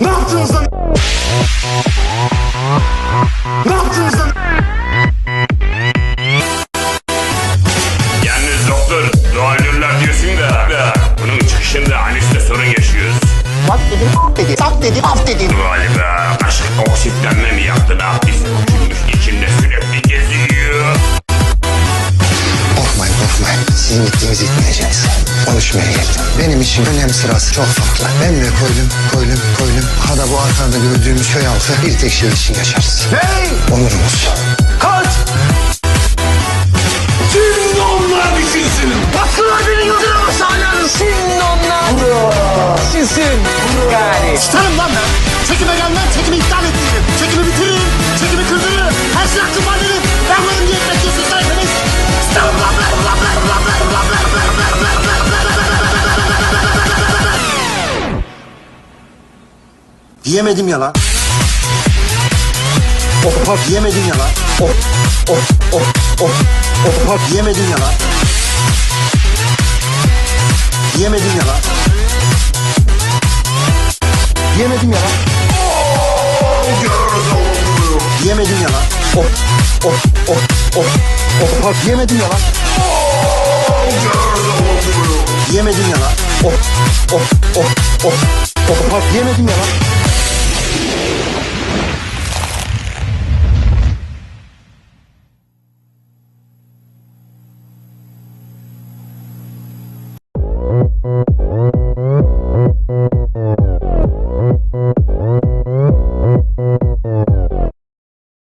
Ne yaptınız lan? Ne yaptınız lan? Yalnız doktor doğalıyorlar diyorsun da, da bunun çıkışında anüste sorun yaşıyoruz. Bak dedim dedi. Sak dedi af dedi. Galiba aşk oksitlenme mi yaptı da biz uçurmuş içinde sürekli geziyor. Korkmayın korkmayın. Sizin gittiğiniz gitmeyeceğiz. Konuşmaya geldim. Benim için önem sırası çok farklı. Ben ve koylum, koylum, koylum. Ha da bu arkada gördüğümüz köy halkı bir tek şey için yaşarız. Hey! Onurumuz. Kaç! Şimdi onlar düşünsün. Basına beni yıldırım sağlarım. Şimdi onlar. Sizin. Gari. Tutarım lan ben. Çekime gelmem, çekimi iptal ettiririm. Diyemedim ya lan. Of of diyemedim ya lan. Of of of of of of diyemedim ya lan. Diyemedim ya lan. Diyemedim ya lan. Diyemedim ya lan. Of of of of of of diyemedim ya lan. Diyemedim ya lan. Of of of of of of diyemedim ya lan.